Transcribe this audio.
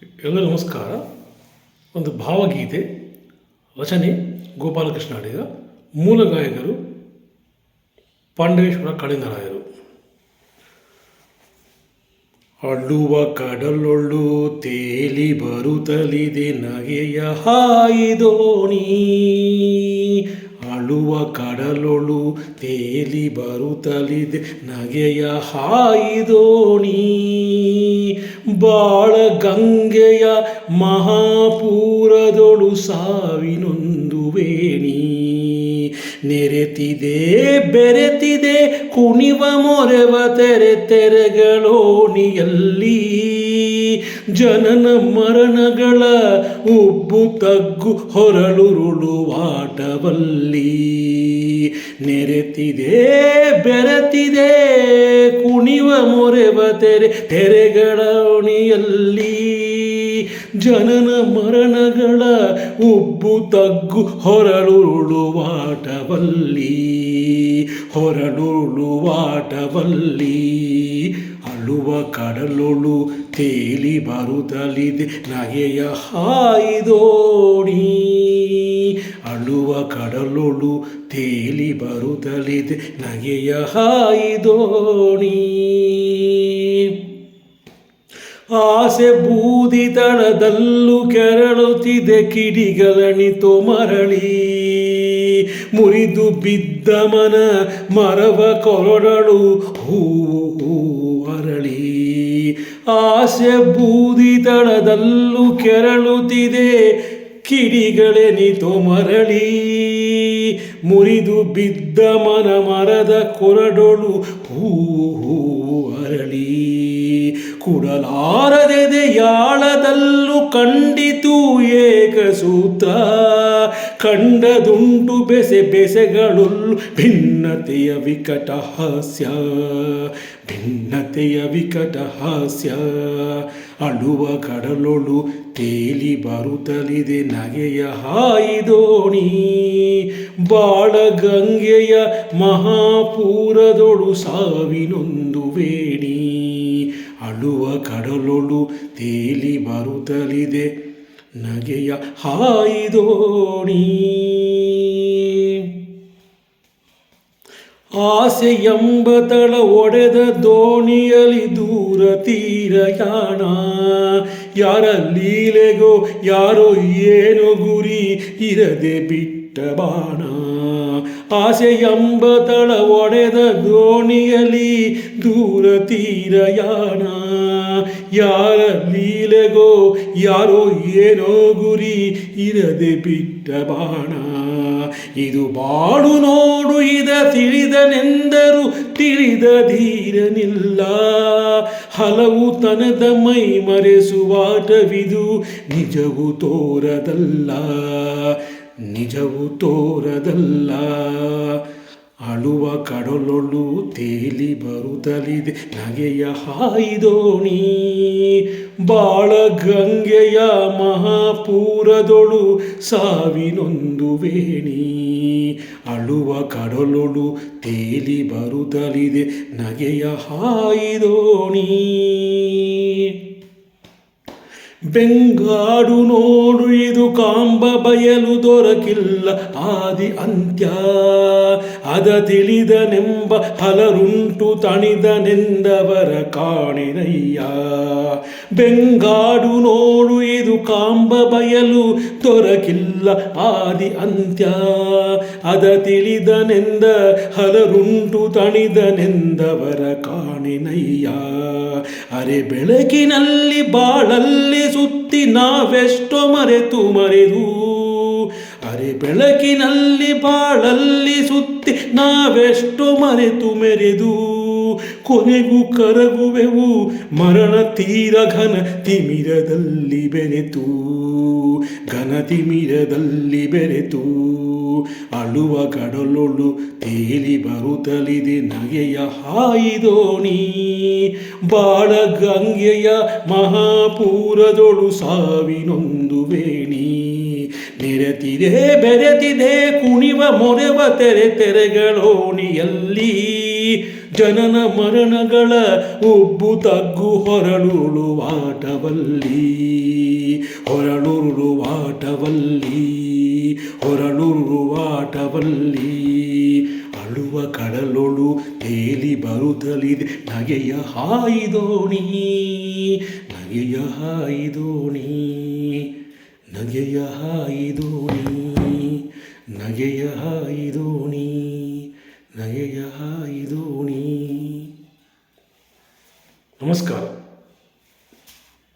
ಎಲ್ಲ ನಮಸ್ಕಾರ. ಒಂದು ಭಾವಗೀತೆ, ರಚನೆ, ಗೋಪಾಲಕೃಷ್ಣ ಅಡಿಗ ಮೂಲ ಗಾಯಕರು ಪಾಂಡವೇಶ್ವರ ಕಳಿಂಗರಾಯರು ಅಳ್ಳುವ ಕಡಲೊಳ್ಳು ತೇಲಿ ಬರುತ್ತಲಿದೆ ನಗೆಯ ಹಾಯಿದೋಣಿ. ಅಳುವ ಕಡಲೊಳು ತೇಲಿ ಬರುತ್ತಲಿದೆ. ನಗೆಯ ಹಾಯಿದೋಣಿ ಬಾಳ ಗಂಗೆಯ ಮಹಾಪೂರದೊಳು ಸಾವಿನೊಂದು ವೇಣಿ. ನೆರೆತಿದೆ, ಬೆರೆತಿದೆ, ಕುಣಿವ ಮೊರೆವ ತೆರೆ ತೆರೆಗಳೋಣಿಯಲ್ಲಿ ಜನನ ಮರಣಗಳ ಉಬ್ಬು ತಗ್ಗು ಹೊರಳುರುಳುವಾಟವಲ್ಲಿ. ನೆರೆತಿದೆ ಬೆರೆತಿದೆ ಕುಣಿವ ಮೊರೆವ ತೆರೆ ತೆರೆಗಳೋಣಿಯಲ್ಲಿ ಜನನ ಮರಣಗಳ ಉಬ್ಬು ತಗ್ಗು ಹೊರಳುರುಳುವಾಟವಲ್ಲಿ ಹೊರಳುರುಳುವಾಟವಲ್ಲಿ ಅಳುವ ಕಡಲೊಳು ತೇಲಿ ಬರುತ್ತಲಿದೆ ನಗೆಯ ಹಾಯ್ದೋಣಿ. ಅಳುವ ಕಡಲೊಳು ತೇಲಿ ಬರುತ್ತಲಿದೆ ನಗೆಯ ಹಾಯ್ದೋಣಿ. ಆಸೆ ಬೂದಿ ತಳದಲ್ಲೂ ಕೆರಳುತ್ತಿದೆ ಕಿಡಿಗಳಣಿತೋ ಮರಳಿ ಮುರಿದು ಬಿದ್ದ ಮನ ಮರವ ಕೊರಡಳು ಹೂ ಅರಳಿ ಆಸೆ ಬೂದಿ ತಳದಲ್ಲೂ ಕೆರಳುತ್ತಿದೆ ಕಿಡಿಗಳೆನಿತು ಮರಳಿ ಮುರಿದು ಬಿದ್ದ ಮನ ಮರದ ಕೊರಡೊಳು ಹೂ ಅರಳಿ ಕುಡಲಾರದೆದೆ ಯಾಳದಲ್ಲೂ ಕಂಡಿತು ಏಕಸೂತ್ರ. ಕಂಡದುಂಟು ಬೆಸೆ ಬೆಸೆಗಳು ಭಿನ್ನತೆಯ ವಿಕಟ ಹಾಸ್ಯ. ಭಿನ್ನತೆಯ ವಿಕಟ ಹಾಸ್ಯ, ಅಳುವ ಕಡಲೊಳು ತೇಲಿ ಬರುತ್ತಲಿದೆ ನಗೆಯ ಹಾಯಿದೋಣಿ ಬಾಳ ಗಂಗೆಯ ಮಹಾಪೂರದೊಳು ಸಾವಿನೊಂದು ವೇಣಿ. ಅಳುವ ಕಡಲೊಳು ತೇಲಿ ಬರುತ್ತಲಿದೆ ನಗೆಯ ಹಾಯಿದೋಣಿ ಆಸೆ ಎಂಬ ತಳ ಒಡೆದ ದೋಣಿಯಲಿ ದೂರ ತೀರಯಾಣ ಯಾರ ಲೀಲೆಗೋ, ಯಾರೋ ಏನೋ ಗುರಿ ಇರದೆ ಬಿಟ್ಟ ಬಾಣ. ಆಸೆ ಎಂಬ ತಳ ಒಡೆದ ದೋಣಿಯಲಿ ದೂರ ತೀರಯಾಣ ಯಾರ ಲೀಲೆಗೋ, ಯಾರೋ ಏನೋ ಗುರಿ ಇರದೆ ಬಿಟ್ಟ ಬಾಣ. ಇದು ಬಾಡು ನೋಡು, ಇದ ತಿಳಿದನೆಂದರು ತಿಳಿದ ಧೀರನಿಲ್ಲ. ಹಲವು ತನದ ಮೈ ಮರೆಸುವಾಟವಿದು ನಿಜವು ತೋರದಲ್ಲ. ನಿಜವು ತೋರದಲ್ಲ. ಅಳುವ ಕಡಲೊಳು ತೇಲಿ ಬರುತ್ತಲಿದೆ ನಗೆಯ ಹಾಯ್ದೋಣಿ ಬಾಳ ಗಂಗೆಯ ಮಹಾಪೂರದೊಳು ಸಾವಿನೊಂದು ವೇಣಿ. ಅಳುವ ಕಡಲೊಳು ತೇಲಿ ಬರುತ್ತಲಿದೆ ನಗೆಯ ಹಾಯ್ದೋಣಿ. ಬೆಂಗಾಡು ನೋಡು, ಇದು ಕಾಂಬ ಬಯಲು ದೊರಕಿಲ್ಲ ಆದಿ ಅಂತ್ಯ. ಅದ ತಿಳಿದನೆಂಬ ಹಲರುಂಟು ತಣಿದನೆಂದವರ ಕಾಣಿನಯ್ಯ. ಬೆಂಗಾಡು ನೋಡು, ಇದು ಕಾಂಬ ಬಯಲು ದೊರಕಿಲ್ಲ ಆದಿ ಅಂತ್ಯ. ಅದ ತಿಳಿದನೆಂದ ಹಲರುಂಟು ತಣಿದನೆಂದವರ ಕಾಣಿನಯ್ಯ. ಅರೆ ಬೆಳಕಿನಲ್ಲಿ ಬಾಳಲ್ಲಿ ಸುತ್ತಿ ನಾವೆಷ್ಟೋ ಮರೆತು ಮರೆದು, ಅರೆ ಬೆಳಕಿನಲ್ಲಿ ಬಾಳಲ್ಲಿ ಸುತ್ತಿ ನಾವೆಷ್ಟೋ ಮರೆತು ಮೆರೆದು, ಕೊನೆಗೂ ಕರಗುವೆವು ಮರಣ ತೀರ ಘನ ತಿಮಿರದಲ್ಲಿ ಬೆರೆತು, ಘನ ತಿಮಿರದಲ್ಲಿ ಬೆರೆತು. ಅಳುವ ಕಡಲೊಳು ತೇಲಿ ಬರುತ್ತಲಿದೆ ನಗೆಯ ಹಾಯಿದೋಣಿ ಬಾಳ ಗಂಗೆಯ ಮಹಾಪೂರದೊಳು ಸಾವಿನೊಂದು ವೇಣಿ. ನೆರೆತಿದೆ, ಬೆರೆತಿದೆ, ಕುಣಿವ ಮೊರೆವ ತೆರೆ ತೆರೆಗಳೋಣಿಯಲ್ಲಿ ಜನನ ಮರಣಗಳ ಉಬ್ಬು ತಗ್ಗು ಹೊರಳುಳುವಾಟವಲ್ಲಿ. ಹೊರಳುರುಳುವಾಟವಲ್ಲಿ. ಹೊರಳುರುಳುವಾಟವಲ್ಲಿ ಅಳುವ ಕಡಲೊಳು ತೇಲಿ ಬರುತ್ತಲಿದೆ ನಗೆಯ ಹಾಯಿದೋಣಿ ನಗೆಯ ಹಾಯಿದೋಣಿ ನಗೆಯ ಹಾಯಿದೋಣಿ ನಗೆಯ ಹಾಯಿದೋಣಿ ನಗೆಯ ಹಾಯಿದೋಣಿ. ನಮಸ್ಕಾರ.